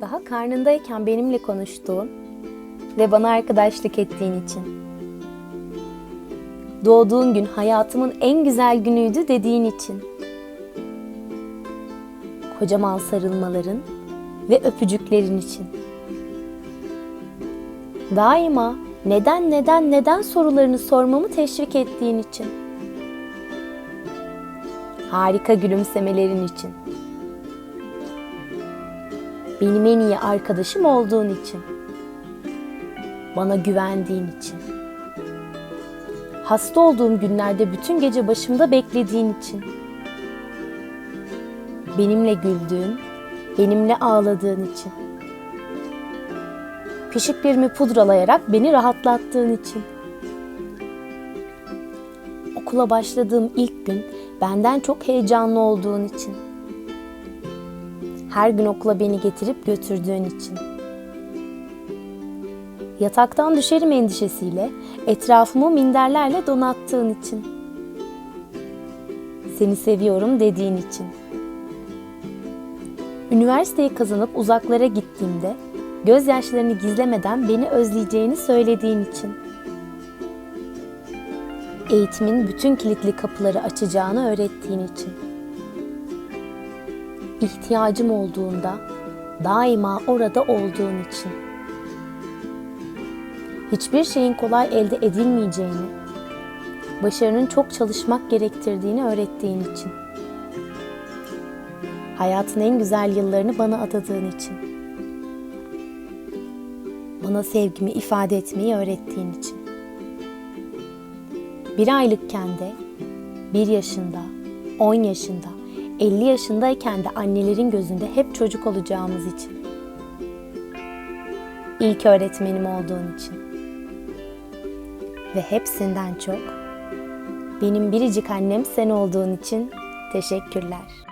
daha karnındayken benimle konuştuğun ve bana arkadaşlık ettiğin için. Doğduğun gün hayatımın en güzel günüydü dediğin için. Kocaman sarılmaların ve öpücüklerin için. Daima neden neden neden sorularını sormamı teşvik ettiğin için. Harika gülümsemelerin için. Benim en iyi arkadaşım olduğun için. Bana güvendiğin için. Hasta olduğum günlerde bütün gece başımda beklediğin için. Benimle güldüğün, benimle ağladığın için. Pişiklerimi pudralayarak beni rahatlattığın için. Okula başladığım ilk gün benden çok heyecanlı olduğun için. Her gün okula beni getirip götürdüğün için. Yataktan düşerim endişesiyle etrafımı minderlerle donattığın için. Seni seviyorum dediğin için. Üniversiteyi kazanıp uzaklara gittiğimde gözyaşlarını gizlemeden beni özleyeceğini söylediğin için. Eğitimin bütün kilitli kapıları açacağını öğrettiğin için. İhtiyacım olduğunda daima orada olduğun için. Hiçbir şeyin kolay elde edilmeyeceğini, başarının çok çalışmak gerektirdiğini öğrettiğin için. Hayatın en güzel yıllarını bana adadığın için. Bana sevgimi ifade etmeyi öğrettiğin için. Bir aylıkken de, bir yaşında, on yaşında, elli yaşındayken de annelerin gözünde hep çocuk olacağımız için. İlk öğretmenim olduğun için. Ve hepsinden çok benim biricik annem sen olduğun için teşekkürler.